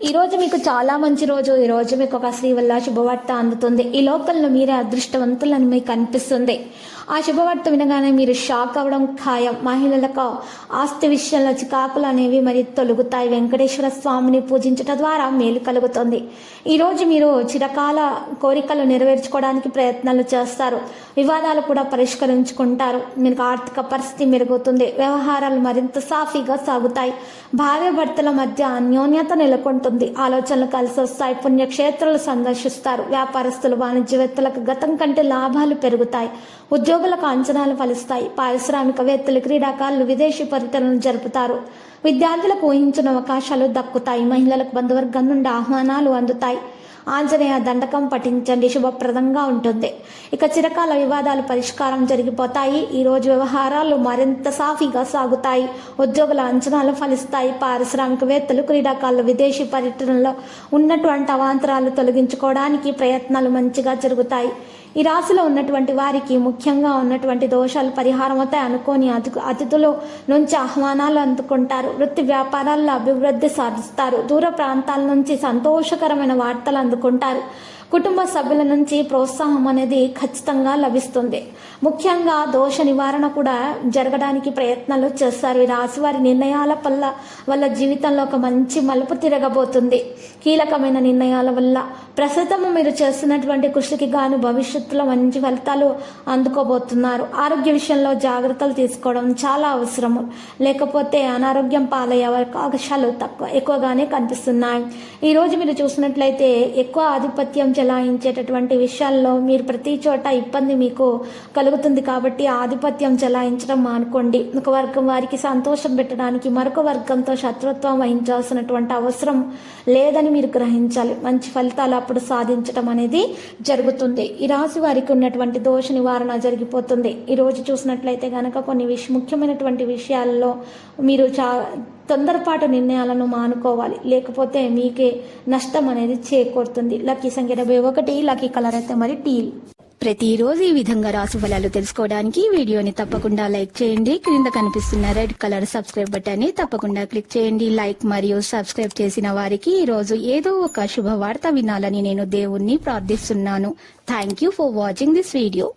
ఈ రోజు మీకు చాలా మంచి రోజు. ఈ రోజు మీకు ఒక శ్రీ వల్ల శుభవార్త అందుతుంది. ఈ లోకల్లో మీరే అదృష్టవంతులని మీకు అనిపిస్తుంది. ఆ శుభవార్త వినగానే మీరు షాక్ అవ్వడం ఖాయం. మహిళలకు ఆస్తి విషయంలో చికాకులు అనేవి మరి తొలుగుతాయి. వెంకటేశ్వర స్వామిని పూజించడం ద్వారా మేలు కలుగుతుంది. ఈరోజు మీరు చిరకాల కోరికలు నెరవేర్చుకోవడానికి ప్రయత్నాలు చేస్తారు. వివాదాలు కూడా పరిష్కరించుకుంటారు. మీకు ఆర్థిక పరిస్థితి మెరుగుతుంది. వ్యవహారాలు మరింత సాఫీగా సాగుతాయి. భార్య భర్తల మధ్య అన్యోన్యత నెలకొంటుంది. ఆలోచనలు కలిసి వస్తాయి. పుణ్యక్షేత్రాలు సందర్శిస్తారు. వ్యాపారస్తులు వాణిజ్యవేత్తలకు గతం కంటే లాభాలు పెరుగుతాయి. ఉద్యోగులకు అంచనాలు ఫలిస్తాయి. పారిశ్రామికవేత్తలు క్రీడాకారులు విదేశీ పర్యటనలు జరుపుతారు. విద్యార్థులకు ఊహించిన అవకాశాలు దక్కుతాయి. మహిళలకు బంధువర్గం నుండి ఆహ్వానాలు అందుతాయి. ఆంజనేయ దండకం పఠించండి. శుభప్రదంగా ఉంటుంది. ఇక చిరకాల వివాదాలు పరిష్కారం జరిగిపోతాయి. ఈరోజు వ్యవహారాలు మరింత సాఫీగా సాగుతాయి. ఉద్యోగుల అంచనాలు ఫలిస్తాయి. పారిశ్రామికవేత్తలు క్రీడాకారులు విదేశీ పర్యటనలో ఉన్నటువంటి అవాంతరాలు తొలగించుకోవడానికి ప్రయత్నాలు మంచిగా జరుగుతాయి. ఈ రాశిలో ఉన్నటువంటి వారికి ముఖ్యంగా ఉన్నటువంటి దోషాలు పరిహారం అవుతాయి అనుకోని అతి అతిథుల నుంచి ఆహ్వానాలు అందుకుంటారు. వృత్తి వ్యాపారాల్లో అభివృద్ధి సాధిస్తారు. దూర ప్రాంతాల నుంచి సంతోషకరమైన వార్తలు అందుకుంటారు. కుటుంబ సభ్యుల నుంచి ప్రోత్సాహం అనేది ఖచ్చితంగా లభిస్తుంది. ముఖ్యంగా దోష నివారణ కూడా జరగడానికి ప్రయత్నాలు చేస్తారు. ఈ రాశివారి నిర్ణయాల వల్ల వాళ్ళ జీవితంలో ఒక మంచి మలుపు తిరగబోతుంది. కీలకమైన నిర్ణయాల వల్ల ప్రస్తుతం మీరు చేస్తున్నటువంటి కృషికి గాను భవిష్యత్తులో మంచి ఫలితాలు అందుకోబోతున్నారు. ఆరోగ్య విషయంలో జాగ్రత్తలు తీసుకోవడం చాలా అవసరము. లేకపోతే అనారోగ్యం పాలయ్యే అవకాశాలు తక్కువ ఎక్కువగానే కనిపిస్తున్నాయి. ఈరోజు మీరు చూసినట్లయితే ఎక్కువ ఆధిపత్యం చెలాయించేటటువంటి విషయాల్లో మీరు ప్రతి చోట ఇబ్బంది మీకు కలుగుతుంది కాబట్టి ఆధిపత్యం చెలాయించడం మానుకోండి. ఒక వర్గం వారికి సంతోషం పెట్టడానికి మరొక వర్గంతో శత్రుత్వం వహించాల్సినటువంటి అవసరం లేదని మీరు గ్రహించాలి. మంచి ఫలితాలు అప్పుడు సాధించడం అనేది జరుగుతుంది. ఈ రాశి వారికి ఉన్నటువంటి దోష నివారణ జరిగిపోతుంది. ఈరోజు చూసినట్లయితే కనుక కొన్ని విష ముఖ్యమైనటువంటి విషయాల్లో మీరు చా తొందరపాటు నిర్ణయాలను మానుకోవాలి. లేకపోతే మీకే నష్టం అనేది చేకూరుతుంది. లక్కీ సంఖ్య డెబ్బై ఒకటి లక్కీ కలర్ అయితే మరి టీల్. ప్రతిరోజు ఈ విధంగా రాశి ఫలాలు తెలుసుకోవడానికి వీడియోని తప్పకుండా లైక్ చేయండి. క్రింద కనిపిస్తున్న రెడ్ కలర్ సబ్స్క్రైబ్ బటన్ని తప్పకుండా క్లిక్ చేయండి. లైక్ మరియు సబ్స్క్రైబ్ చేసిన వారికి ఈ రోజు ఏదో ఒక శుభవార్త వినాలని నేను దేవుణ్ణి ప్రార్థిస్తున్నాను. Thank you for watching this video